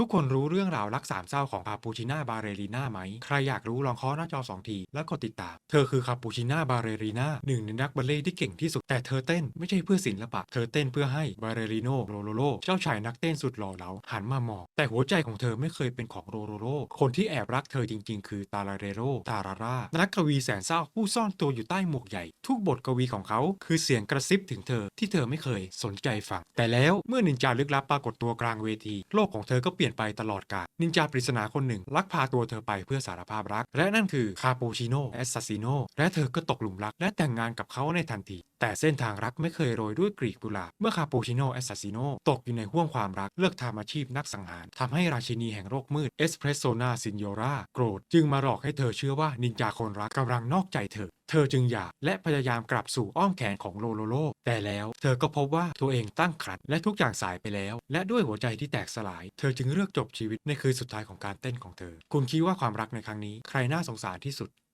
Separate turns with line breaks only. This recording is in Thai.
ทุกคนรู้เรื่องราวรักสามเศร้าของคาปูชิน่าบาเรลีน่าไหม ใครอยากรู้ลองเคาะหน้าจอสองที แล้วกดติดตาม เธอคือคาปูชิน่าบาเรลีน่าหนึ่งในนักบัลเล่ต์ที่เก่งที่สุด แต่เธอเต้นไม่ใช่เพื่อศิลปะ เธอเต้นเพื่อให้บาเรลิโนโรโลโลเจ้าชายนักเต้นสุดหล่อเหลาหันมามอง แต่หัวใจของเธอไม่เคยเป็นของโรโลโลคนที่แอบรักเธอจริง ๆ คือตาลาเรโรตาราร่านักกวีแสนเศร้าผู้ซ่อนตัวอยู่ใต้หมวกใหญ่ ทุกบทกวีของเขาคือเสียงกระซิบถึงเธอที่เธอไม่เคยสนใจฟังแต่แล้วเมื่อนินจาลึกลับปรากฏตัวกลางเวทีโลกของเธอก็เปลี่ยนไปตลอดกาลนินจาปริศนาคนหนึ่ง ลักพาตัวเธอไปเพื่อสารภาพรัก และนั่นคือคาปูชิโน่แอสซาซิโนและเธอก็ตกหลุมรัก และแต่งงานกับเขาในทันที แต่เส้นทางรักไม่เคยโรยด้วยกลีบกุหลาบเมื่อคาปูชิโน่แอสซาซิโนตกอยู่ในห่วงความรักเลือกทำอาชีพนักสังหารทำให้ราชินีแห่งโรคมืดเอสเพรสโซนาซินโยราโกรธจึงมาหลอกให้เธอเชื่อว่านินจาคนรักกำลังนอกใจเธอ เธอจึงหย่าและพยายามกลับสู่อ้อมแขนของโลโลโล แต่แล้วเธอก็พบว่าตัวเองตั้งครรภ์และทุกอย่างสายไปแล้ว และด้วยหัวใจที่แตกสลาย เธอจึงเลือกจบชีวิตในคืนสุดท้ายของการเต้นของเธอ คุณคิดว่าความรักในครั้งนี้ใครน่าสงสารที่สุด